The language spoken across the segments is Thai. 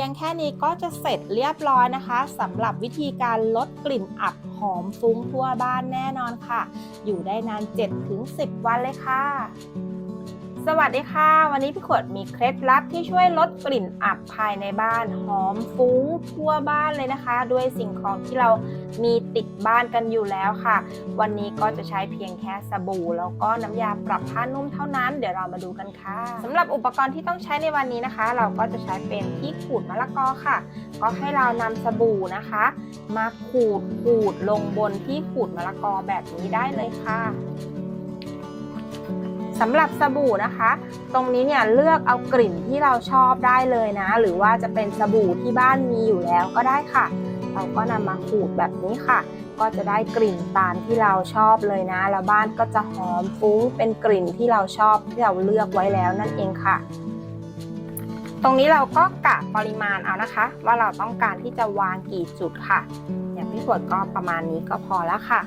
พียงแค่นี้ก็จะเสร็จเรียบร้อยนะคะสำหรับวิธีการลดกลิ่นอับหอมฟุ้งทั่วบ้านแน่นอนค่ะ อยู่ได้นาน 7-10 วันเลยค่ะ สวัสดีค่ะ วันนี้พี่ขวดมีเคล็ดลับที่ช่วยลดกลิ่นอับภายในบ้านหอมฟุ้งทั่วบ้านเลยนะคะ ด้วยสิ่งของที่เรามีติดบ้านกันอยู่แล้วค่ะ วันนี้ก็จะใช้เพียงแค่สบู่ แล้วก็น้ำยาปรับผ้านุ่มเท่านั้น เดี๋ยวเรามาดูกันค่ะสำหรับอุปกรณ์ที่ต้องใช้ในวันนี้นะคะ เราก็จะใช้เป็นที่ขูดมะละกอค่ะ ก็ให้เรานำสบู่นะคะ มาขูดขูดลงบนที่ขูดมะละกอแบบนี้ได้เลยค่ะ สำหรับสบู่นะคะ ตรงนี้เนี่ยเลือกเอากลิ่นที่เราชอบได้เลยนะ หรือว่าจะเป็นสบู่ที่บ้านมีอยู่แล้วก็ได้ค่ะ เราก็นำมาขูดแบบนี้ค่ะ ก็จะได้กลิ่นตามที่เราชอบเลยนะ แล้วบ้านก็จะหอมฟุ้งเป็นกลิ่นที่เราชอบที่เราเลือกไว้แล้วนั่นเองค่ะตรงนี้เราก็กะปริมาณเอานะคะ ว่าเราต้องการที่จะวางกี่จุดค่ะ อย่างพี่ขวดก็ประมาณนี้ก็พอแล้วค่ะ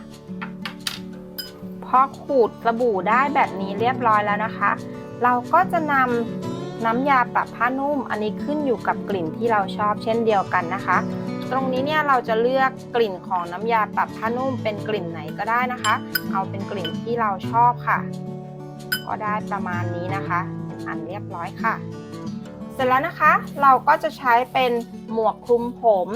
พอขูดสบู่ได้แบบนี้เรียบร้อยแล้วนะคะ เราก็จะนำน้ำยาปรับผ้านุ่ม อันนี้ขึ้นอยู่กับกลิ่นที่เราชอบเช่นเดียวกันนะคะ ตรงนี้เนี่ยเราจะเลือกกลิ่นของน้ำยาปรับผ้านุ่มเป็นกลิ่นไหนก็ได้นะคะ เอาเป็นกลิ่นที่เราชอบค่ะ ก็ได้ประมาณนี้นะคะ อันเรียบร้อยค่ะ ร็จแล้วนะคะเราก็จะใช้เป็นหมวกคลุมผม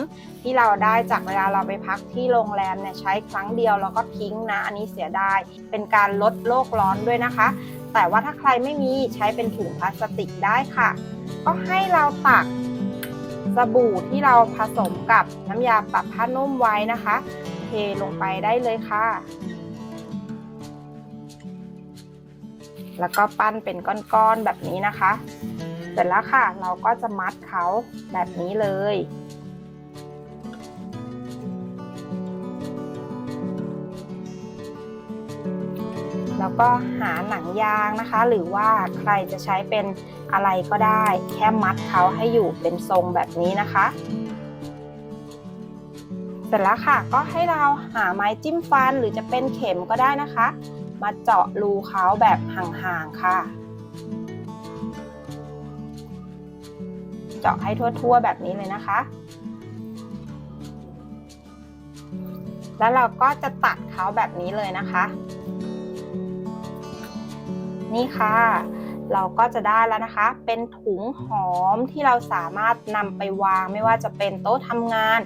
ที่เราได้จากเวลาเราไปพักที่โรงแรมเนี่ยใช้ครั้งเดียวแล้วก็ทิ้งนะ อันนี้เสียดายเป็นการลดโลกร้อนด้วยนะคะ แต่ว่าถ้าใครไม่มีใช้เป็นถุงพลาสติกได้ค่ะ ก็ให้เราตักสบู่ที่เราผสมกับน้ำยาปรับผ้านุ่มไว้นะคะ เทลงไปได้เลยค่ะ แล้วก็ปั้นเป็นก้อนๆแบบนี้นะคะ เสร็จแล้วค่ะเราก็จะมัดเขาแบบนี้เลย แล้วก็หาหนังยางนะคะ หรือว่าใครจะใช้เป็นอะไรก็ได้ แค่มัดเขาให้อยู่เป็นทรงแบบนี้นะคะ เสร็จแล้วค่ะก็ให้เราหาไม้จิ้มฟันหรือจะเป็นเข็มก็ได้นะคะ มาเจาะรูเขาแบบห่างๆค่ะ เจาะให้ทั่วๆ แบบนี้เลยนะคะ แล้วเราก็จะตัดเขาแบบนี้เลยนะคะ นี่ค่ะ เราก็จะได้แล้วนะคะ เป็นถุงหอมที่เราสามารถนำไปวางไม่ว่าจะเป็นโต๊ะทำงาน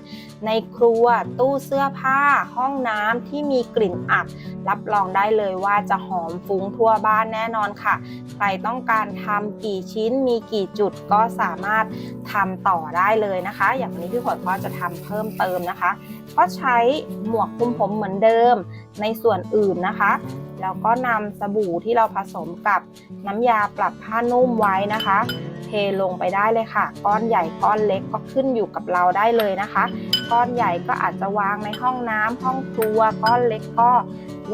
ในครัวตู้เสื้อผ้า ห้องน้ำที่มีกลิ่นอับ รับรองได้เลยว่าจะหอมฟุ้งทั่วบ้านแน่นอนค่ะ ใครต้องการทำกี่ชิ้นมีกี่จุดก็สามารถทำต่อได้เลยนะคะ อย่างวันนี้พี่ขวดก็จะทำเพิ่มเติมนะคะ ก็ใช้หมวกคลุมผมเหมือนเดิมในส่วนอื่นนะคะ แล้วก็นำสบู่ที่เราผสมกับน้ำยาปรับผ้านุ่มไว้นะคะ เทลงไปได้เลยค่ะ ก้อนใหญ่ก้อนเล็กก็ขึ้นอยู่กับเราได้เลยนะคะ ก้อนใหญ่ก็อาจจะวางในห้องน้ำห้องครัว ก้อนเล็กก็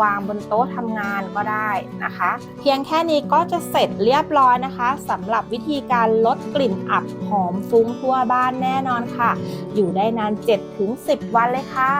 วางบนโต๊ะทำงานก็ได้นะคะ เพียงแค่นี้ก็จะเสร็จเรียบร้อยนะคะสำหรับวิธีการลดกลิ่นอับหอมฟุ้งทั่วบ้านแน่นอนค่ะ อยู่ได้นาน 7-10 วันเลยค่ะ